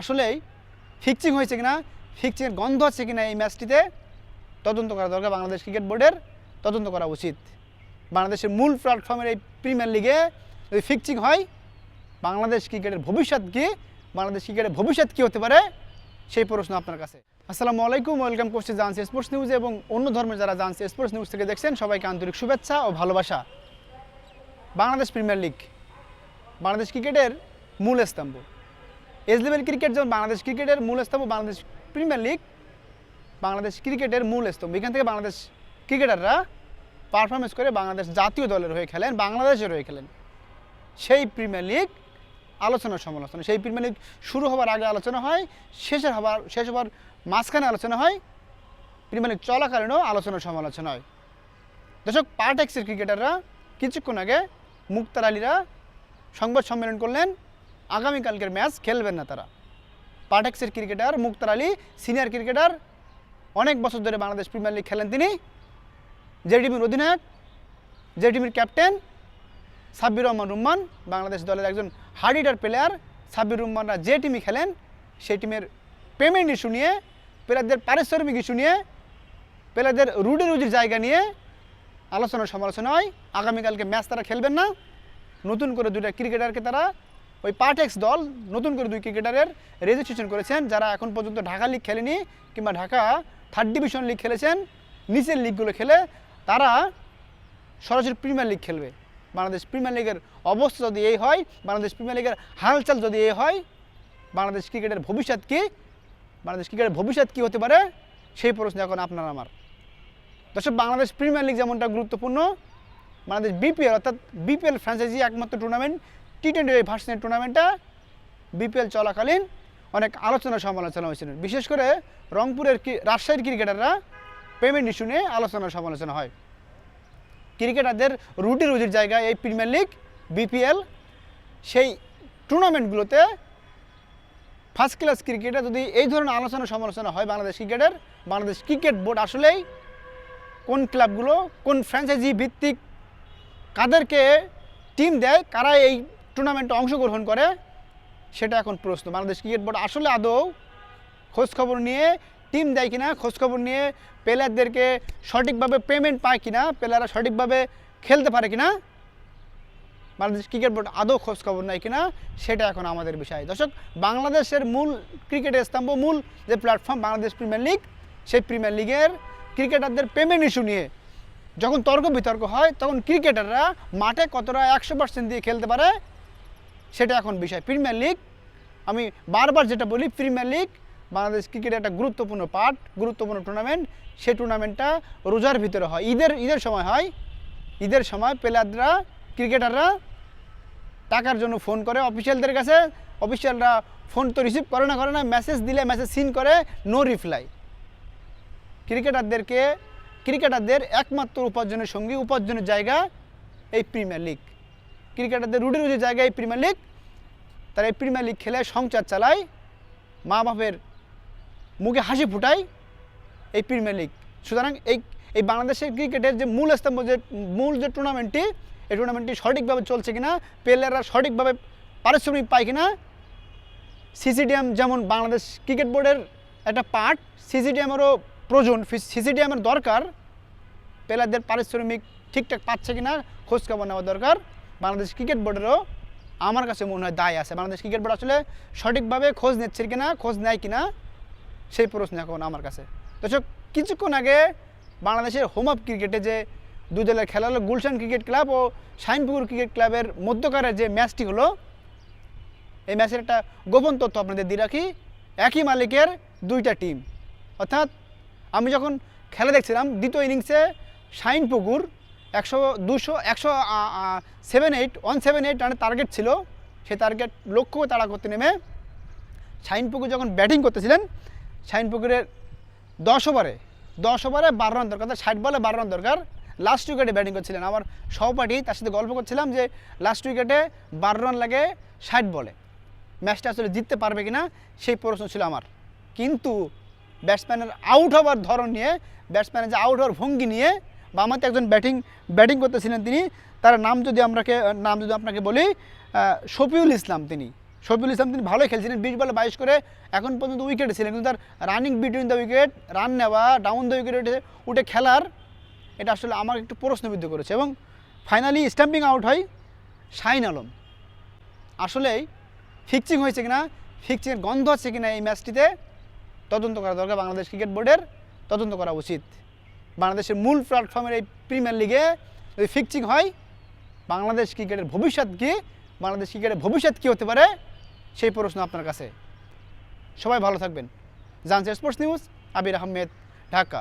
আসলেই ফিক্সিং হয়েছে কিনা ফিক্সিংয়ের গন্ধ আছে কিনা এই ম্যাচটিতে, তদন্ত করা দরকার বাংলাদেশ ক্রিকেট বোর্ডের, তদন্ত করা উচিত। বাংলাদেশের মূল প্ল্যাটফর্মের এই প্রিমিয়ার লিগে যদি ফিক্সিং হয়, বাংলাদেশ ক্রিকেটের ভবিষ্যৎ কি, বাংলাদেশ ক্রিকেটের ভবিষ্যৎ কী হতে পারে, সেই প্রশ্ন আপনার কাছে। আসসালামু আলাইকুম, ওয়েলকাম করছি জানসি স্পোর্টস নিউজ এবং অন্য ধর্মের যারা জানসি স্পোর্টস নিউজ থেকে দেখছেন, সবাইকে আন্তরিক শুভেচ্ছা ও ভালোবাসা। বাংলাদেশ প্রিমিয়ার লিগ বাংলাদেশ ক্রিকেটের মূল স্তম্ভ। এজ লেভেল ক্রিকেট যেমন বাংলাদেশ ক্রিকেটের মূল স্তম্ভ, বাংলাদেশ প্রিমিয়ার লিগ বাংলাদেশ ক্রিকেটের মূল স্তম্ভ। এখান থেকে বাংলাদেশ ক্রিকেটাররা পারফরমেন্স করে বাংলাদেশ জাতীয় দলের হয়ে খেলেন, বাংলাদেশের হয়ে খেলেন। সেই প্রিমিয়ার লিগ আলোচনা সমালোচনা, সেই প্রিমিয়ার লিগ শুরু হবার আগে আলোচনা হয়, শেষের হবার, শেষ হবার মাঝখানে আলোচনা হয় প্রিমিয়ার লিগ চলাকালীনও আলোচনা সমালোচনা হয়। দর্শক পার্টেক্সের ক্রিকেটাররা কিছুক্ষণ আগে মুক্তার আলীরা সংবাদ সম্মেলন করলেন। আগামীকালকের ম্যাচ খেলবেন না তারা। পার্টেক্সের cricketer Muktar Ali, senior cricketer, অনেক বছর ধরে বাংলাদেশ প্রিমিয়ার লিগ খেলেন তিনি। যে টিমের অধিনায়ক যে টিমের ক্যাপ্টেন সাব্বির রহমান রুম্মান, বাংলাদেশ দলের একজন হার্ডিডার প্লেয়ার সাব্বির রহমানরা যে টিমে খেলেন, সেই টিমের পেমেন্ট ইস্যু নিয়ে, প্লেয়ারদের পারিশ্রমিক ইস্যু নিয়ে, প্লেয়ারদের রুডি রুজির জায়গা নিয়ে আলোচনা সমালোচনা হয়। আগামীকালকে ম্যাচ তারা খেলবেন না। নতুন করে দুইটা ক্রিকেটারকে তারা ওই পার্টেক্স দল নতুন করে দুই ক্রিকেটারের রেজিস্ট্রেশন করেছেন, যারা এখন পর্যন্ত ঢাকা লিগ খেলেনি কিংবা ঢাকা থার্ড ডিভিশন লিগ খেলেছেন, নিচের লিগগুলো খেলে তারা সরাসরি প্রিমিয়ার লিগ খেলবে। বাংলাদেশ প্রিমিয়ার লিগের অবস্থা যদি এই হয়, বাংলাদেশ প্রিমিয়ার লিগের হালচাল যদি এই হয়, বাংলাদেশ ক্রিকেটের ভবিষ্যৎ কী? বাংলাদেশ ক্রিকেটের ভবিষ্যৎ কী হতে পারে? সেই প্রশ্ন এখন আপনার আমার। দর্শক, বাংলাদেশ প্রিমিয়ার লিগ যেমনটা গুরুত্বপূর্ণ, বাংলাদেশ বিপিএল অর্থাৎ বিপিএল ফ্র্যাঞ্চাইজি একমাত্র টুর্নামেন্ট টি টোয়েন্টি ভার্সনের টুর্নামেন্টটা বিপিএল চলাকালীন অনেক আলোচনা সমালোচনা হয়েছিল। বিশেষ করে রংপুরের রাজশাহীর ক্রিকেটাররা পেমেন্ট ইস্যু নিয়ে আলোচনা সমালোচনা হয়। ক্রিকেটারদের রুটি রুজির জায়গায় এই প্রিমিয়ার লিগ বিপিএল সেই টুর্নামেন্টগুলোতে ফার্স্ট ক্লাস ক্রিকেটে যদি এই ধরনের আলোচনা সমালোচনা হয় বাংলাদেশ ক্রিকেটের, বাংলাদেশ ক্রিকেট বোর্ড আসলেই কোন ক্লাবগুলো, কোন ফ্র্যাঞ্চাইজি ভিত্তিক কাদেরকে টিম দেয়, কারা এই টুর্নামেন্টে অংশগ্রহণ করে, সেটা এখন প্রশ্ন। বাংলাদেশ ক্রিকেট বোর্ড আসলে আদৌ খোঁজখবর নিয়ে টিম দেয় কিনা খোঁজখবর নিয়ে প্লেয়ারদেরকে সঠিকভাবে পেমেন্ট পায় কিনা প্লেয়াররা সঠিকভাবে খেলতে পারে কিনা, বাংলাদেশ ক্রিকেট বোর্ড আদৌ খোঁজখবর নেয় কিনা, সেটা এখন আমাদের বিষয়। দর্শক, বাংলাদেশের মূল ক্রিকেটের স্তম্ভ, মূল যে প্ল্যাটফর্ম বাংলাদেশ প্রিমিয়ার লিগ সেই প্রিমিয়ার লিগের ক্রিকেটারদের পেমেন্ট ইস্যু নিয়ে যখন তর্ক বিতর্ক হয়, তখন ক্রিকেটাররা মাঠে কতটা একশো পার্সেন্ট দিয়ে খেলতে পারে সেটা এখন বিষয়। প্রিমিয়ার লিগ আমি বারবার যেটা বলি প্রিমিয়ার লিগ বাংলাদেশ ক্রিকেটের একটা গুরুত্বপূর্ণ পার্ট গুরুত্বপূর্ণ টুর্নামেন্ট সেই টুর্নামেন্টটা রোজার ভিতরে হয়। ঈদের ঈদের সময় হয়। ঈদের সময় প্লেয়াররা ক্রিকেটাররা টাকার জন্য ফোন করে। অফিসিয়ালদের কাছে অফিসিয়ালরা ফোন তো রিসিভ করে না করে না মেসেজ দিলে মেসেজ সিন করে নো রিপ্লাই ক্রিকেটারদেরকে ক্রিকেটারদের একমাত্র উপার্জনের সঙ্গী, উপার্জনের জায়গা এই প্রিমিয়ার লিগ ক্রিকেটারদের রুটি রুজির জায়গায় এই প্রিমিয়ার লিগ তারা এই প্রিমিয়ার লিগ খেলে সংসার চালায়, মা বাপের মুখে হাসি ফুটায় এই প্রিমিয়ার লিগ সুতরাং এই এই বাংলাদেশের ক্রিকেটের যে মূল স্তম্ভ, যে মূল যে টুর্নামেন্টটি এই টুর্নামেন্টটি সঠিকভাবে চলছে কিনা প্লেয়াররা সঠিকভাবে পারিশ্রমিক পায় কিনা সিসিডিএম যেমন বাংলাদেশ ক্রিকেট বোর্ডের একটা পার্ট সিসিডিএমেরও প্রয়োজন সিসিডিএমের দরকার প্লেয়ারদের পারিশ্রমিক ঠিকঠাক পাচ্ছে কিনা খোঁজখবর নেওয়া দরকার। বাংলাদেশ ক্রিকেট বোর্ডেরও আমার কাছে মনে হয় দায় আছে। বাংলাদেশ ক্রিকেট বোর্ড আসলে সঠিকভাবে খোঁজ নিচ্ছে কিনা, খোঁজ নেয় কিনা, সেই প্রশ্ন এখন আমার কাছে। দর্শক, কিছুক্ষণ আগে বাংলাদেশের হোম অফ ক্রিকেটে যে দুই দলের খেলা হলো, গুলশান ক্রিকেট ক্লাব ও শাইনপুকুর ক্রিকেট ক্লাবের মধ্যকারের যে ম্যাচটি হলো, এই ম্যাচের একটা গোপন তথ্য আপনাদের দিয়ে রাখি। একই মালিকের দুইটা টিম অর্থাৎ আমি যখন খেলা দেখছিলাম, দ্বিতীয় ইনিংসে শাইনপুকুর একশো দুশো, একশো seven eight one seven eight রানের টার্গেট ছিল। সেই টার্গেট লক্ষ্য তাড়া করতে নেমে শাহিনপুকুর যখন ব্যাটিং করতেছিলেন শাহিনপুকুরের দশ ওভারে দশ ওভারে বারো রান দরকার, ষাট বলে বারো রান দরকার। লাস্ট উইকেটে ব্যাটিং করছিলেন। আমার সহপাঠী তার সাথে গল্প করছিলাম যে লাস্ট উইকেটে বারো রান লাগে ষাট বলে ম্যাচটা আসলে জিততে পারবে কি না সেই প্রশ্ন ছিল আমার। কিন্তু ব্যাটসম্যানের আউট হওয়ার ধরন নিয়ে ব্যাটসম্যানের যে আউট হওয়ার ভঙ্গি নিয়ে বা আমাদের একজন ব্যাটিং ব্যাটিং করতেছিলেন তিনি। তার নাম যদি আমরাকে নাম যদি আপনাকে বলি শফিউল ইসলাম তিনি। শফিউল ইসলাম তিনি ভালোই খেলছিলেন, বিশ বলে বাইশ করে এখন পর্যন্ত উইকেটে ছিলেন। কিন্তু তার running between the wicket run নেওয়া ডাউন দ্য উইকেট উঠে উঠে খেলার, এটা আসলে আমার একটু প্রশ্নবিদ্ধ করেছে। এবং ফাইনালি স্ট্যাম্পিং আউট হয় শাহিন আলম। আসলেই ফিক্সিং হয়েছে কিনা ফিক্সিংয়ের গন্ধ আছে কিনা এই ম্যাচটিতে তদন্ত করা দরকার বাংলাদেশ ক্রিকেট বোর্ডের তদন্ত করা উচিত। বাংলাদেশের মূল প্ল্যাটফর্মের এই প্রিমিয়ার লিগে যদি ফিক্সিং হয়, বাংলাদেশ ক্রিকেটের ভবিষ্যৎ কি, বাংলাদেশ ক্রিকেটের ভবিষ্যৎ কী হতে পারে? সেই প্রশ্ন আপনার কাছে। সবাই ভালো থাকবেন। জানছে স্পোর্টস নিউজ, আবির আহমেদ, ঢাকা।